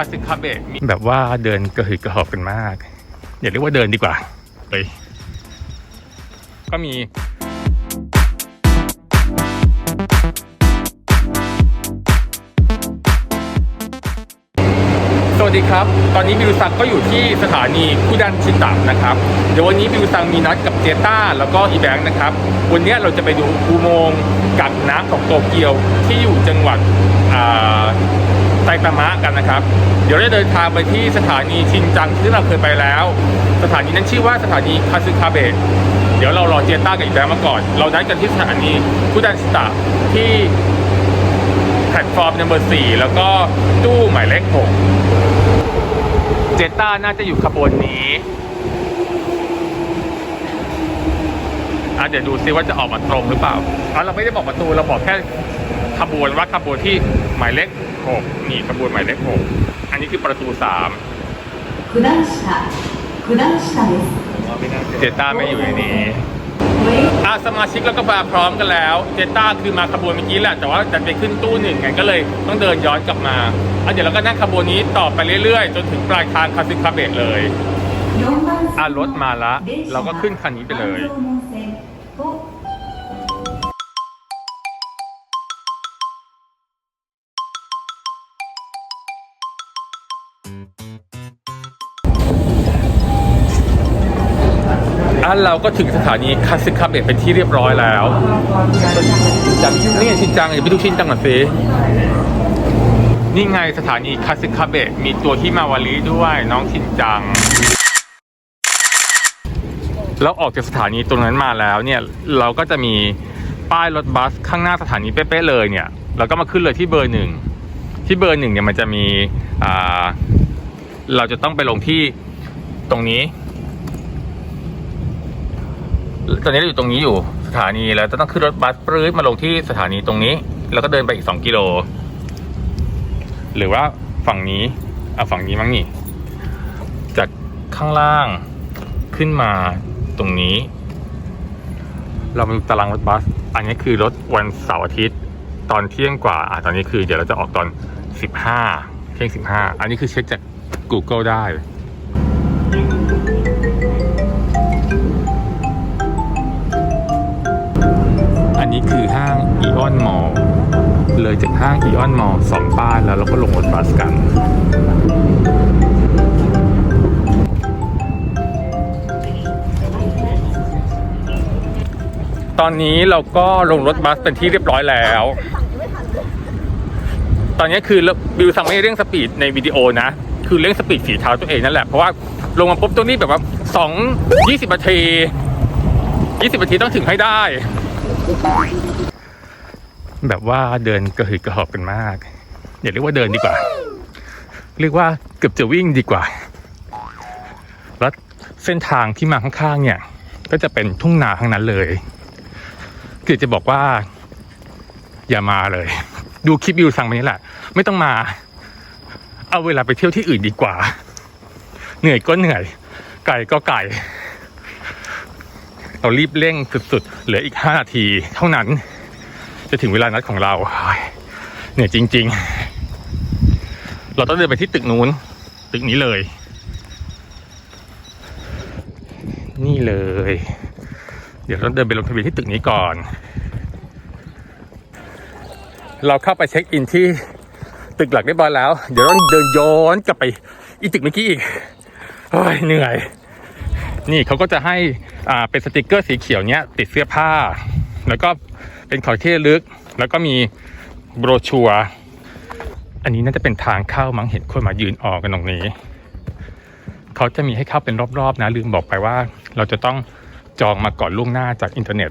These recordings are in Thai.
าสึคาเบะมีแบบว่าเดินกระหืดกระหอบกันมากอย่าเรียกว่าเดินดีกว่าเลยก็มีสวัสดีครับ ตอนนี้บิวซังก็อยู่ที่สถานีคุดันชิตะนะครับ เดี๋ยววันนี้บิวซังมีนัดกับเจต้าแล้วก็อีแบงค์นะครับ วันนี้เราจะไปดูอุโมงค์กักน้ำของโตเกียวที่อยู่จังหวัดอ่า ไซตามะกันนะครับ เดี๋ยวเราจะเดินทางไปที่สถานีชินจังที่เราเคยไปแล้ว สถานีนั้นชื่อว่าสถานีคาซึคาเบะเดี๋ยวเรารอเจต้ากับอีกแบงค์มาก่อน เรานัดกันที่สถานีคุดันชิตะที่แพลตฟอร์มนัมเบอร์สี่แล้วก็ตู้หมายเลขหกเจต้าน่าจะอยู่ขบวนนี้อะเดี๋ยวดูซิว่าจะออกมาตรงหรือเปล่าอะเราไม่ได้บอกประตูเราบอกแค่ ขบวนว่าขบวนที่หมายเลขหกนี่ขบวนหมายเลขหกอันนี้คือประตูสาม 九段下九段下です เจต้าไม่อยู่ในนี้ 上 อาสมาชิกแล้วก็มาพร้อมกันแล้ว เจต้าคือมาขบวนเมื่อกี้แหละ แต่ว่าจะไปขึ้นตู้หนึ่งไงก็เลยต้องเดินย้อนกลับมาอ่ะเดี๋ยวเราก็นั่งขบวนนี้ต่อไปเรื่อยๆ จนถึงปลายทางคาซิคาเบะเลย 4番 อ่ะรถมาละ 電車 เราก็ขึ้นคันนี้ไปเลย และเราก็ถึงสถานีคาสึคาเบตเป็นที่เรียบร้อยแล้วจากนี่ชินจังอย่าไปดูชินจังหน่อยสินี่ไงสถานีคาสึคาเบตมีตัวที่มาวารีด้วยน้องชินจัง แล้วออกจากสถานีตรงนั้นมาแล้วเนี่ยเราก็จะมีป้ายรถบัสข้างหน้าสถานีเป๊ะเลยเนี่ยเราก็มาขึ้นเลยที่เบอร์หนึ่งที่เบอร์หนึ่งเนี่ยมันจะมีเราจะต้องไปลงที่ตรงนี้ ตอนนี้เราอยู่ตรงนี้อยู่สถานีแล้วจะต้องขึ้นรถบัสปรื้ดมาลงที่สถานีตรงนี้ แล้วก็เดินไปอีกสองกิโล หรือว่าฝั่งนี้อะฝั่งนี้มั้งนี่ จากข้างล่างขึ้นมาตรงนี้ เรามาดูตารางรถบัส อันนี้คือรถวันเสาร์อาทิตย์ ตอนเที่ยงกว่าอะตอนนี้คือเดี๋ยวเราจะออกตอนสิบห้าเที่ยงสิบห้าอันนี้คือเช็คจาก Google ได้ ห้างอีออนมอลเลยจากห้างอีออนมอลสองป้ายแล้วเราก็ลงรถบัสกันตอนนี้เราก็ลงรถบัสเป็นที่เรียบร้อยแล้ว ตอนนี้คือบิวสั่งไม่ได้เรื่องสปีดในวิดีโอนะ คือเรื่องสปีดฝีเท้าตัวเองนั่นแหละ เพราะว่าลงมาปุ๊บตรงนี้แบบว่าสองยี่สิบนาทียี่สิบนาทีต้องถึงให้ได้ แบบว่าเดินกระหืดกระหอบกันมากอย่าเรียกว่าเดินดีกว่า เรียกว่าเกือบจะวิ่งดีกว่า แล้วเส้นทางที่มาข้างๆเนี่ย ก็จะเป็นทุ่งนาทั้งนั้นเลยคือจะบอกว่า อย่ามาเลย ดูคลิปวิวสั่งไปนี้แหละ ไม่ต้องมา เอาเวลาไปเที่ยวที่อื่นดีกว่า เหนื่อยก็เหนื่อย ไก่ก็ไก่ เรารีบเร่งสุดๆ เหลืออีก5นาที เท่านั้น จะถึงเวลานัดของเราเหนื่อยจริง ๆ เราต้องเดินไปที่ตึกนู้น ตึกนี้เลย นี่เลย เดี๋ยวเราเดินไปลงทะเบียนที่ตึกนี้ก่อน เราเข้าไปเช็คอินที่ตึกหลักเรียบร้อยแล้ว เดี๋ยวต้องเดินย้อนกลับไปอีตึกเมื่อกี้อีกโอ้ยเหนื่อย นี่เขาก็จะให้อ่าเป็นสติกเกอร์สีเขียวเนี้ย ติดเสื้อผ้า แล้วก็เป็นของที่ลึก แล้วก็มีโบรชัว อันนี้น่าจะเป็นทางเข้ามั้งเห็นคนมายืนออกกันตรงนี้ เขาจะมีให้เข้าเป็นรอบๆนะลืมบอกไปว่า เราจะต้องจองมาก่อนล่วงหน้าจากอินเทอร์เน็ต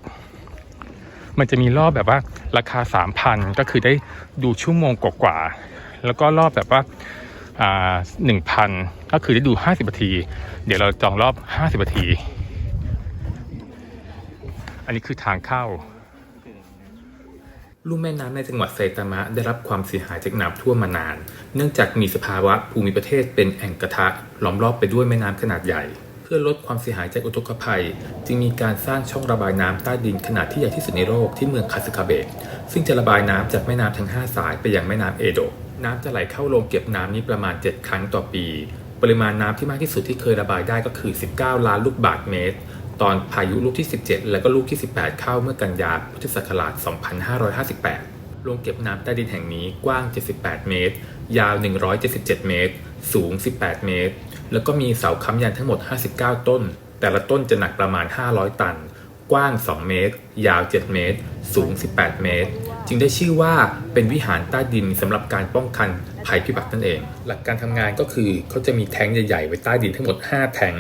มันจะมีรอบแบบว่าราคา 3,000 ก็คือได้ดูชั่วโมงกว่าๆแล้วก็รอบแบบว่าอ่าหนึ่งพันก็คือได้ดู 50นาที เดี๋ยวเราจองรอบ 50นาที อันนี้คือทางเข้าลุ่มแม่น้ำในจังหวัดไซตามะได้รับความเสียหายจากน้ำท่วมมานาน เนื่องจากมีสภาวะภูมิประเทศเป็นแอ่งกระทะล้อมรอบไปด้วยแม่น้ำขนาดใหญ่ เพื่อลดความเสียหายจากอุทกภัย จึงมีการสร้างช่องระบายน้ำใต้ดินขนาดที่ใหญ่ที่สุดในโลกที่เมืองคาสึคาเบะซึ่งจะระบายน้ำจากแม่น้ำทั้ง 5 สายไปยังแม่น้ำเอโดะน้ำจะไหลเข้าโรงเก็บน้ำนี้ประมาณ 7 ครั้งต่อปี ปริมาณน้ำที่มากที่สุดที่เคยระบายได้ก็คือ 19 ล้านลูกบาศก์เมตร ตอนพายุลูกที่ 17 และก็ลูกที่ 18 เข้าเมื่อกันยาพุทธศักราช 2558 โรงเก็บน้ำใต้ดินแห่งนี้กว้าง 78 เมตร ยาว 177 เมตร สูง 18 เมตร แล้วก็มีเสาค้ำยันทั้งหมด 59 ต้น แต่ละต้นจะหนักประมาณ 500 ตัน กว้าง 2 เมตร ยาว 7 เมตร สูง 18 เมตร จึงได้ชื่อว่าเป็นวิหารใต้ดินสำหรับการป้องกันภัยพิบัตินั่นเอง หลักการทำงานก็คือเขาจะมีแทงใหญ่ๆไว้ใต้ดินทั้งหมด 5 แทง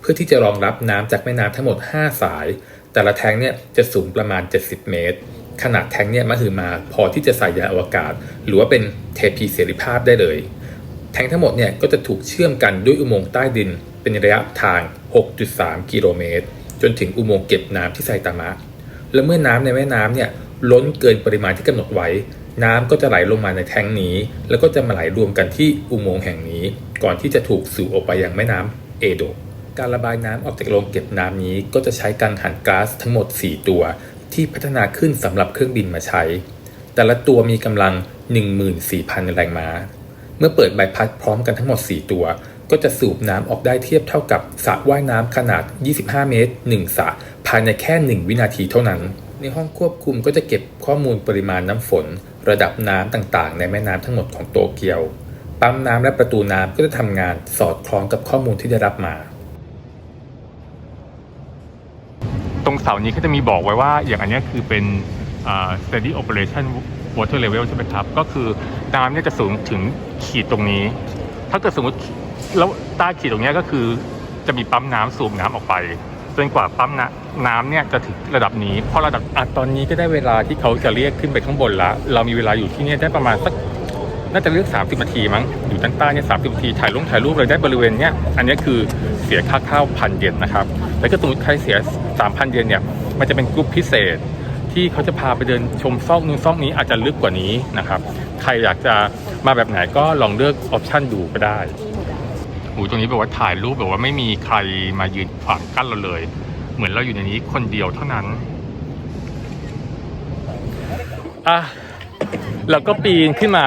เพื่อที่จะรองรับน้ำจากแม่น้ำทั้งหมด 5 สาย แต่ละแทงเนี่ยจะสูงประมาณ 70 เมตร ขนาดแทงเนี่ยมาถือมาพอที่จะใส่ยานอวกาศ หรือว่าเป็นเทพีเสรีภาพได้เลย แทงทั้งหมดเนี่ยก็จะถูกเชื่อมกันด้วยอุโมงค์ใต้ดิน เป็นระยะทาง 6.3 กิโลเมตรจนถึงอุโมงค์เก็บน้ำที่ไซตามะ และเมื่อน้ำในแม่น้ำเนี่ย ล้นเกินปริมาณที่กำหนดไว้ น้ำก็จะไหลลงมาในแทงนี้ แล้วก็จะมาไหลรวมกันที่อุโมงค์แห่งนี้ ก่อนที่จะถูกสูบออกไปยังแม่น้ำเอโดะการระบายน้ำออกจากโรงเก็บน้ำนี้ ก็จะใช้กังหันก๊าซทั้งหมด 4 ตัว ที่พัฒนาขึ้นสำหรับเครื่องบินมาใช้ แต่ละตัวมีกำลัง 14,000 แรงม้า เมื่อเปิดใบพัดพร้อมกันทั้งหมด 4 ตัว ก็จะสูบน้ำออกได้เทียบเท่ากับสระว่ายน้ำขนาด 25 เมตร 1สระภายในแค่ 1 วินาทีเท่านั้น ในห้องควบคุมก็จะเก็บข้อมูลปริมาณน้ำฝน ระดับน้ำต่างๆ ในแม่น้ำทั้งหมดของโตเกียว ปั๊มน้ำและประตูน้ำก็จะทำงานสอดคล้องกับข้อมูลที่ได้รับมา ตรงเสานี้ก็จะมีบอกไว้ว่าอย่างอันนี้คือเป็น steady operation water level ใช่ไหมครับ ก็คือน้ำเนี่ยจะสูงถึงขีดตรงนี้ ถ้าเกิดสมมติ แล้วใต้ขีดตรงนี้ก็คือจะมีปั๊มน้ำสูบน้ำออกไปจนกว่าปั๊มน้ำเนี่ยจะถึงระดับนี้พอระดับอะตอนนี้ก็ได้เวลาที่เขาจะเรียกขึ้นไปข้างบนละเรามีเวลาอยู่ที่นี่ได้ประมาณสักน่าจะเลือก 30นาทีมั้งอยู่ด้านใต้เนี่ยสามสิบนาทีถ่ายลงถ่ายรูปเลยได้บริเวณเนี้ยอันนี้คือเสียค่าเข้าพันเยนนะครับแล้วก็สมมติใครเสีย 3,000 เยนเนี่ยมันจะเป็นกลุ่มพิเศษ ที่เขาจะพาไปเดินชมซอกนู้นซอกนี้อาจจะลึกกว่านี้นะครับใครอยากจะมาแบบไหนก็ลองเลือกออปชันดูก็ได้ หูตรงนี้แบบว่าถ่ายรูปแบบว่าไม่มีใครมายืนขวางกั้นเราเลย เหมือนเราอยู่ในนี้คนเดียวเท่านั้นอะเราก็ปีนขึ้นมา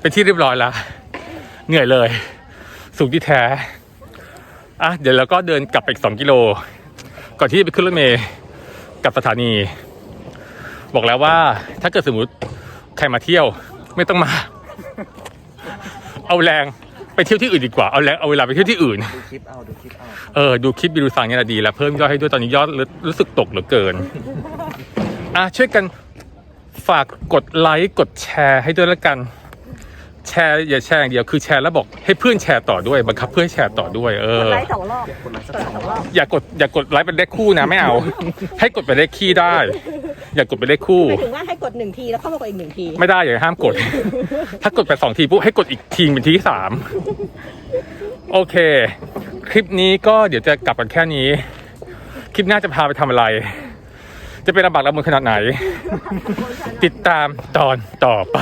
เป็นที่เรียบร้อยแล้วเหนื่อยเลยสุขที่แท้อะเดี๋ยวเราก็เดินกลับไปอีกสองกิโล ก่อนที่จะไปขึ้นรถเมล์กลับสถานี บอกแล้วว่าถ้าเกิดสมมติใครมาเที่ยวไม่ต้องมา เอาแรง ไปเที่ยวที่อื่นดีกว่าเอาแรงเอาเวลาไปเที่ยวที่อื่น ดูคลิปเอาดูคลิปเอาเออดูคลิปบิรูซังเนี่ยนะดีแล้วเพิ่มยอดให้ด้วยตอนนี้ยอดรู้รู้สึกตกเหลือเกิน อะช่วยกันฝากกดไลค์กดแชร์ให้ด้วยละกัน แชร์อย่าแชร์อย่างเดียวคือแชร์แล้วบอกให้เพื่อนแชร์ต่อด้วยบังคับเพื่อนให้แชร์ต่อด้วยเออ ไลฟ์สองรอบกดไลค์สักสองรอบ อย่ากดอย่ากดไลค์เป็นเลขคู่นะไม่เอา ให้กดเป็นเลขคี่ได้ อย่ากดเป็นเลขคู่ หมายถึงว่าให้กดหนึ่งทีแล้วเข้ามากดอีกหนึ่งที ไม่ได้อย่าห้ามกด ถ้ากดไปสองทีปุ๊บให้กดอีกทีเป็นทีที่สามโอเค คลิปนี้ก็เดี๋ยวจะกลับกันแค่นี้ คลิปหน้าจะพาไปทำอะไร จะเป็นระบากระมุนขนาดไหน ติดตามตอนต่อไป